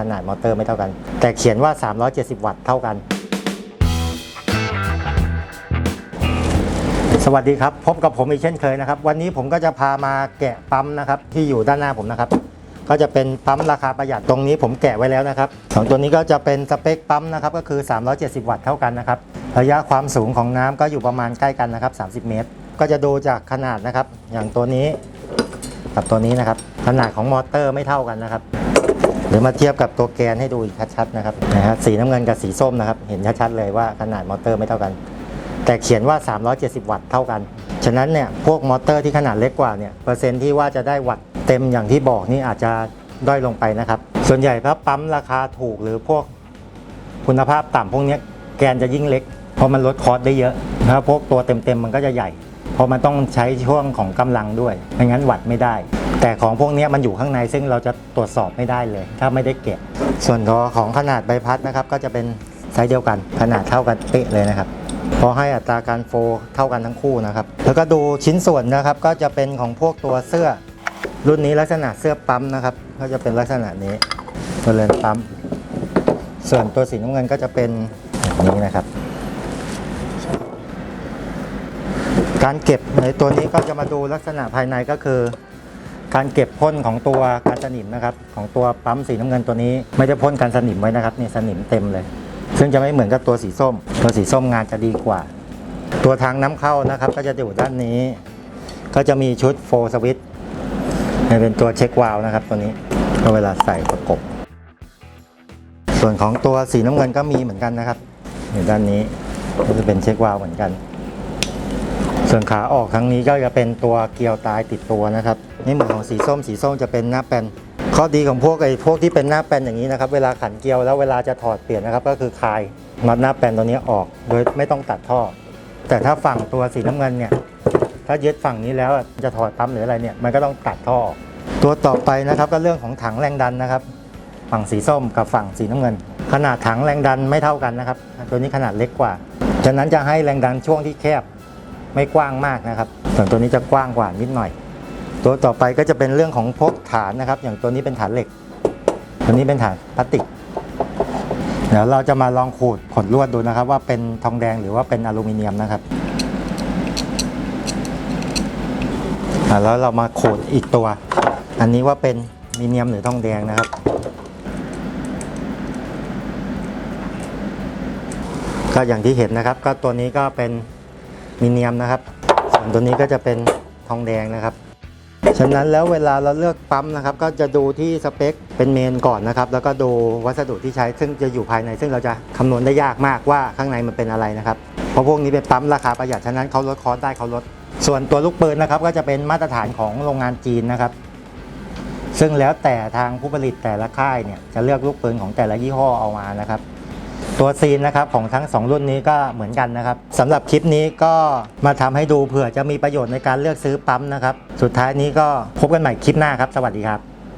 ขนาดมอเตอร์ไม่เท่ากัน แต่เขียนว่า 370 วัตต์เท่ากัน สวัสดีครับ พบกับผมอีกเช่นเคยนะครับ วันนี้ผมก็จะพามาแกะปั๊มนะครับ ที่อยู่ด้านหน้าผมนะครับ ก็จะเป็นปั๊มราคาประหยัดตรงนี้ผมแกะไว้แล้วนะครับสองตัวนี้ก็จะเป็นสเปคปั๊มนะครับก็คือ 370 วัตต์เท่ากันนะครับระยะความสูงของน้ำก็อยู่ประมาณใกล้กันนะครับ 30 เมตร ก็จะดูจากขนาดนะครับ อย่างตัวนี้กับตัวนี้นะครับ ขนาดของมอเตอร์ไม่เท่ากันนะครับ หรือมาเทียบกับตัวแกนให้ดูชัดๆนะครับนะฮะสีน้ำเงินกับสีส้มนะครับ เห็นชัดๆเลยว่าขนาดมอเตอร์ไม่เท่ากัน แต่เขียนว่า 370 วัตต์เท่ากัน ฉะนั้นเนี่ยพวกมอเตอร์ที่ขนาดเล็กกว่าเนี่ยเปอร์เซ็นต์ที่ว่าจะได้วัตต์เต็มอย่างที่บอกนี่อาจจะด้อยลงไปนะครับ ส่วนใหญ่ถ้าปั๊มราคาถูกหรือพวกคุณภาพต่ำพวกนี้แกนจะยิ่งเล็ก เพราะมันลดคอสได้เยอะนะครับพวกตัวเต็มๆมันก็จะใหญ่ เพราะมันต้องใช้ช่วงของกำลังด้วยไม่งั้นวัดไม่ได้ แต่ของพวกนี้มันอยู่ข้างในซึ่งเราจะตรวจสอบไม่ได้เลย ถ้าไม่ได้เก็บ ส่วนของขนาดใบพัดนะครับ ก็จะเป็นไซส์เดียวกัน ขนาดเท่ากันเป๊ะเลยนะครับพราะให้อัตราการโฟล์เท่ากันทั้งคู่นะครับ แล้วก็ดูชิ้นส่วนนะครับ ก็จะเป็นของพวกตัวเสื้อ รุ่นนี้ลักษณะเสื้อปั๊มนะครับ ก็จะเป็นลักษณะนี้ตัวเลนปั๊ม ส่วนตัวสีน้ำเงินก็จะเป็นแบบนี้นะครับ การเก็บในตัวนี้ก็จะมาดูลักษณะภายในก็คือ การเก็บพ่นของตัวการสนิมนะครับ ของตัวปั๊มสีน้ำเงินตัวนี้ ไม่ได้พ่นการสนิมไว้นะครับนี่สนิมเต็มเลย ซึ่งจะไม่เหมือนกับตัวสีส้ม ตัวสีส้มงานจะดีกว่า ตัวทางน้ำเข้านะครับ ก็จะอยู่ด้านนี้ ก็จะมีชุดโฟสวิตเป็นตัวเช็ควาล์นะครับ ตัวนี้ก็เวลาใส่ประกบ ส่วนของตัวสีน้ำเงินก็มีเหมือนกันนะครับอยู่ด้านนี้ก็จะเป็นเช็ควาล์เหมือนกัน ส่วนขาออกครั้งนี้ก็จะเป็นตัวเกลียวตายติดตัวนะครับนี่เหมือนของสีส้มสีส้มจะเป็นหน้าแปนข้อดีของพวกไอ้พวกที่เป็นหน้าแปนอย่างนี้นะครับ เวลาขันเกลียวแล้วเวลาจะถอดเปลี่ยนนะครับ ก็คือคลายน็อตหน้าแปนตัวนี้ออก โดยไม่ต้องตัดท่อ แต่ถ้าฝั่งตัวสีน้ำเงินเนี่ยถ้ายึดฝั่งนี้แล้วจะถอดปั๊มหรืออะไรเนี่ยมันก็ต้องตัดท่อออกตัวต่อไปนะครับก็เรื่องของถังแรงดันนะครับ ฝั่งสีส้มกับฝั่งสีน้ำเงิน ขนาดถังแรงดันไม่เท่ากันนะครับ ตัวนี้ขนาดเล็กกว่าฉะนั้นจะให้แรงดันช่วงที่แคบ ไม่กว้างมากนะครับ ส่วนตัวนี้จะกว้างกว่านิดหน่อย ตัวต่อไปก็จะเป็นเรื่องของพวกฐานนะครับ อย่างตัวนี้เป็นฐานเหล็ก ตัวนี้เป็นฐานพลาสติก เดี๋ยวเราจะมาลองขูดขดลวดดูนะครับ ว่าเป็นทองแดงหรือว่าเป็นอลูมิเนียมนะครับแล้วเรามาขูดอีกตัว อันนี้ว่าเป็นมีเนียมหรือทองแดงนะครับ ก็อย่างที่เห็นนะครับ ก็ตัวนี้ก็เป็น มีเนียมนะครับ ส่วนตัวนี้ก็จะเป็นทองแดงนะครับ ฉะนั้นแล้วเวลาเราเลือกปั๊มนะครับ ก็จะดูที่สเปคเป็นเมนก่อนนะครับ แล้วก็ดูวัสดุที่ใช้ซึ่งจะอยู่ภายใน ซึ่งเราจะคำนวณได้ยากมากว่าข้างในมันเป็นอะไรนะครับ เพราะพวกนี้เป็นปั๊มราคาประหยัดฉะนั้นเขาลดคอสได้เขาลด ส่วนตัวลูกปืนนะครับก็จะเป็นมาตรฐานของโรงงานจีนนะครับซึ่งแล้วแต่ทางผู้ผลิตแต่ละค่ายเนี่ยจะเลือกลูกปืนของแต่ละยี่ห้อเอามานะครับ ตัวซีนนะครับของทั้ง 2 รุ่นนี้ก็เหมือนกันนะครับสำหรับคลิปนี้ก็มาทำให้ดูเผื่อจะมีประโยชน์ในการเลือกซื้อปั๊มนะครับ สุดท้ายนี้ก็พบกันใหม่คลิปหน้าครับ สวัสดีครับ